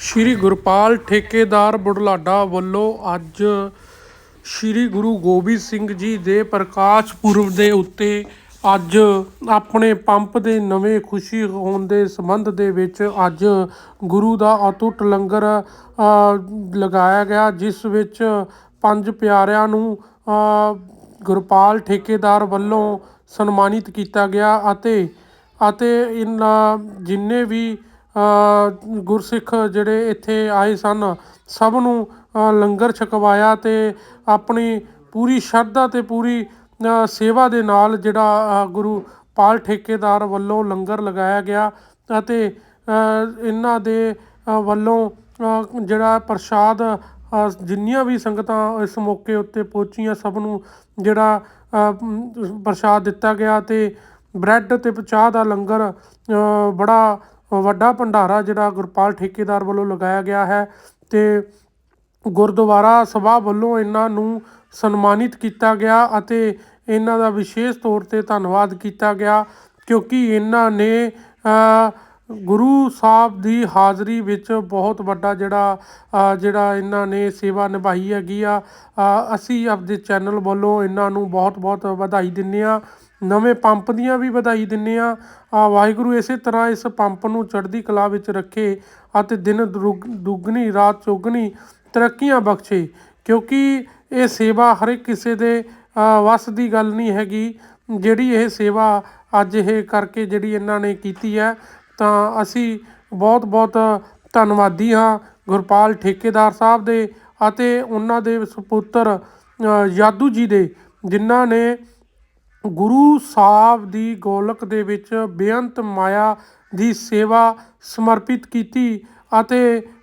ਸ਼੍ਰੀ ਗੁਰਪਾਲ ਠੇਕੇਦਾਰ ਬੁਢਲਾਡਾ ਵੱਲੋਂ ਅੱਜ ਸ਼੍ਰੀ ਗੁਰੂ ਗੋਬਿੰਦ ਸਿੰਘ ਜੀ ਦੇ ਪ੍ਰਕਾਸ਼ ਪੁਰਬ ਦੇ ਉੱਤੇ ਅੱਜ ਆਪਣੇ ਪੰਪ ਦੇ ਨਵੇਂ ਖੁਸ਼ੀ ਹੋਣ ਦੇ ਸੰਬੰਧ ਦੇ ਵਿੱਚ ਅੱਜ ਗੁਰੂ ਦਾ ਅਤੁੱਟ ਲੰਗਰ ਲਗਾਇਆ ਗਿਆ, ਜਿਸ ਵਿੱਚ ਪੰਜ ਪਿਆਰਿਆਂ ਨੂੰ ਗੁਰਪਾਲ ਠੇਕੇਦਾਰ ਵੱਲੋਂ ਸਨਮਾਨਿਤ ਕੀਤਾ ਗਿਆ ਅਤੇ ਅਤੇ ਇਨ੍ਹਾਂ ਜਿੰਨੇ ਵੀ ਗੁਰਸਿੱਖ ਜਿਹੜੇ ਇੱਥੇ ਆਏ ਸਨ, ਸਭ ਨੂੰ ਲੰਗਰ ਛਕਵਾਇਆ ਅਤੇ ਆਪਣੀ ਪੂਰੀ ਸ਼ਰਧਾ ਅਤੇ ਪੂਰੀ ਸੇਵਾ ਦੇ ਨਾਲ ਜਿਹੜਾ ਗੁਰੂ ਪਾਲ ਠੇਕੇਦਾਰ ਵੱਲੋਂ ਲੰਗਰ ਲਗਾਇਆ ਗਿਆ ਅਤੇ ਇਹਨਾਂ ਦੇ ਵੱਲੋਂ ਜਿਹੜਾ ਪ੍ਰਸ਼ਾਦ ਜਿੰਨੀਆਂ ਵੀ ਸੰਗਤਾਂ ਇਸ ਮੌਕੇ ਉੱਤੇ ਪਹੁੰਚੀਆਂ, ਸਭ ਨੂੰ ਜਿਹੜਾ ਪ੍ਰਸ਼ਾਦ ਦਿੱਤਾ ਗਿਆ ਤੇ ਬ੍ਰੈਡ ਤੇ ਚਾਹ ਦਾ ਲੰਗਰ ਬੜਾ ਵੱਡਾ ਭੰਡਾਰਾ ਜਿਹੜਾ ਗੁਰਪਾਲ ਠੇਕੇਦਾਰ ਵੱਲੋਂ ਲਗਾਇਆ ਗਿਆ ਹੈ ਤੇ ਗੁਰਦੁਆਰਾ ਸਭਾ ਵੱਲੋਂ ਇਹਨਾਂ ਨੂੰ ਸਨਮਾਨਿਤ ਕੀਤਾ ਗਿਆ ਅਤੇ ਇਹਨਾਂ ਦਾ ਵਿਸ਼ੇਸ਼ ਤੌਰ ਤੇ ਧੰਨਵਾਦ ਕੀਤਾ ਗਿਆ, ਕਿਉਂਕਿ ਇਹਨਾਂ ਨੇ ਗੁਰੂ ਸਾਹਿਬ ਦੀ ਹਾਜ਼ਰੀ ਵਿੱਚ ਬਹੁਤ ਵੱਡਾ ਜਿਹੜਾ ਜਿਹੜਾ ਇਹਨਾਂ ਨੇ ਸੇਵਾ ਨਿਭਾਈ ਹੈਗੀ ਆ। ਅਸੀਂ ਆਪਦੇ ਚੈਨਲ ਵੱਲੋਂ ਇਹਨਾਂ ਨੂੰ ਬਹੁਤ ਬਹੁਤ ਵਧਾਈ ਦਿੰਦੇ ਆ ਨਵੇਂ ਪੰਪ ਦੀਆਂ ਵੀ ਵਧਾਈ ਦਿੰਦੇ ਆ। ਆ ਵਾਹਿਗੁਰੂ ਇਸੇ ਤਰ੍ਹਾਂ ਇਸ ਪੰਪ ਨੂੰ ਚੜ੍ਹਦੀ ਕਲਾ ਵਿੱਚ ਰੱਖੇ ਅਤੇ ਦਿਨ ਦੁਰਗ- ਦੁੱਗਣੀ ਰਾਤ ਚੌਗਣੀ ਤਰੱਕੀਆਂ ਬਖਸ਼ੇ। ਕਿਉਂਕਿ ਇਹ ਸੇਵਾ ਹਰ ਇੱਕ ਕਿਸੇ ਦੇ ਅ, ਵੱਸ ਦੀ ਗੱਲ ਨਹੀਂ ਹੈਗੀ। ਜਿਹੜੀ ਇਹ ਸੇਵਾ ਅੱਜ ਇਹ ਕਰਕੇ ਜਿਹੜੀ ਇਹਨਾਂ ਨੇ ਕੀਤੀ ਹੈ ਤਾਂ ਅਸੀਂ ਬਹੁਤ ਬਹੁਤ ਧੰਨਵਾਦੀ ਹਾਂ ਗੁਰਪਾਲ ਠੇਕੇਦਾਰ ਸਾਹਿਬ ਦੇ ਅਤੇ ਉਹਨਾਂ ਦੇ ਸੁਪੁੱਤਰ ਯਾਦੂ ਜੀ ਦੇ ਜਿਨ੍ਹਾਂ ਨੇ ਗੁਰੂ ਸਾਹਿਬ ਦੀ ਗੋਲਕ ਦੇ ਵਿੱਚ ਬੇਅੰਤ ਮਾਇਆ ਦੀ ਸੇਵਾ ਸਮਰਪਿਤ ਕੀਤੀ ਅਤੇ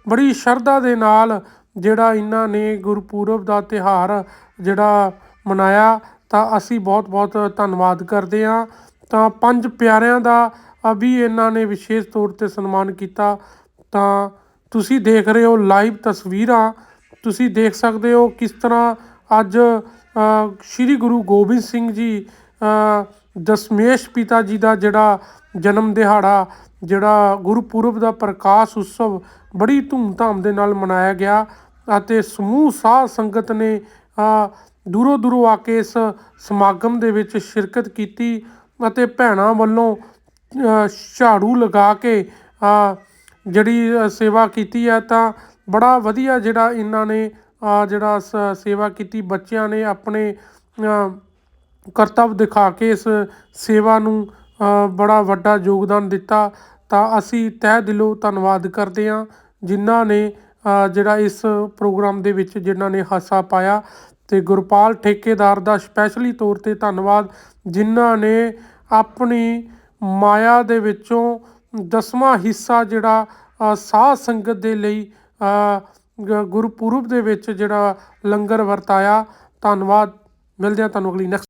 ਬੜੀ ਸ਼ਰਧਾ ਦੇ ਨਾਲ ਜਿਹੜਾ ਇਹਨਾਂ ਨੇ ਗੁਰਪੁਰਬ ਦਾ ਤਿਉਹਾਰ ਜਿਹੜਾ ਮਨਾਇਆ ਤਾਂ ਅਸੀਂ ਬਹੁਤ ਬਹੁਤ ਧੰਨਵਾਦ ਕਰਦੇ ਹਾਂ। ਤਾਂ ਪੰਜ ਪਿਆਰਿਆਂ ਦਾ ਅ, ਵੀ ਇਹਨਾਂ ਨੇ ਵਿਸ਼ੇਸ਼ ਤੌਰ ਤੇ ਸਨਮਾਨ ਕੀਤਾ। ਤਾਂ ਤੁਸੀਂ ਦੇਖ ਰਹੇ ਹੋ ਲਾਈਵ ਤਸਵੀਰਾਂ। ਤੁਸੀਂ ਦੇਖ ਸਕਦੇ ਹੋ ਕਿਸ ਤਰ੍ਹਾਂ ਅੱਜ ਸ਼੍ਰੀ ਗੁਰੂ ਗੋਬਿੰਦ ਸਿੰਘ ਜੀ ਦਸ਼ਮੇਸ਼ ਪਿਤਾ ਜੀ ਦਾ ਜਿਹੜਾ ਜਨਮ ਦਿਹਾੜਾ, ਜਿਹੜਾ ਗੁਰਪੁਰਬ ਦਾ ਪ੍ਰਕਾਸ਼ ਉਤਸਵ ਬੜੀ ਧੂਮਧਾਮ ਦੇ ਨਾਲ ਮਨਾਇਆ ਗਿਆ ਅਤੇ ਸਮੂਹ ਸਾਧ ਸੰਗਤ ਨੇ ਦੂਰੋਂ ਦੂਰੋਂ ਆ ਕੇ ਇਸ ਸਮਾਗਮ ਦੇ ਵਿੱਚ ਸ਼ਿਰਕਤ ਕੀਤੀ ਅਤੇ ਭੈਣਾਂ ਵੱਲੋਂ ਝਾੜੂ ਲਗਾ ਕੇ ਜਿਹੜੀ ਸੇਵਾ ਕੀਤੀ ਹੈ ਤਾਂ ਬੜਾ ਵਧੀਆ ਜਿਹੜਾ ਇਹਨਾਂ ਨੇ ਜਿਹੜਾ ਸ- ਸੇਵਾ ਕੀਤੀ, ਬੱਚਿਆਂ ਨੇ ਆਪਣੇ ਕਰਤੱਵ ਦਿਖਾ ਕੇ ਇਸ ਸੇਵਾ ਨੂੰ ਬੜਾ ਵੱਡਾ ਯੋਗਦਾਨ ਦਿੱਤਾ। ਤਾਂ ਅਸੀਂ ਤਹਿ ਦਿਲੋਂ ਧੰਨਵਾਦ ਕਰਦੇ ਹਾਂ ਜਿਨ੍ਹਾਂ ਨੇ ਜਿਹੜਾ ਇਸ ਪ੍ਰੋਗਰਾਮ ਦੇ ਵਿੱਚ ਜਿਨ੍ਹਾਂ ਨੇ ਹਾਸਾ ਪਾਇਆ। ਤੇ ਗੁਰਪਾਲ ਠੇਕੇਦਾਰ ਦਾ ਸਪੈਸ਼ਲੀ ਤੌਰ ਤੇ ਧੰਨਵਾਦ ਜਿਨ੍ਹਾਂ ਨੇ ਆਪਣੀ ਮਾਇਆ ਦੇ ਵਿੱਚੋਂ ਦਸਵਾਂ ਹਿੱਸਾ ਜਿਹੜਾ ਅ, ਸਾਧ ਸੰਗਤ ਦੇ ਲਈ ਗੁਰਪੁਰਬ ਦੇ ਵਿੱਚ ਜਿਹੜਾ ਲੰਗਰ ਵਰਤਾਇਆ। ਧੰਨਵਾਦ। ਮਿਲਦੇ ਹਾਂ ਤੁਹਾਨੂੰ ਅਗਲੀ ਨੈਕਸਟ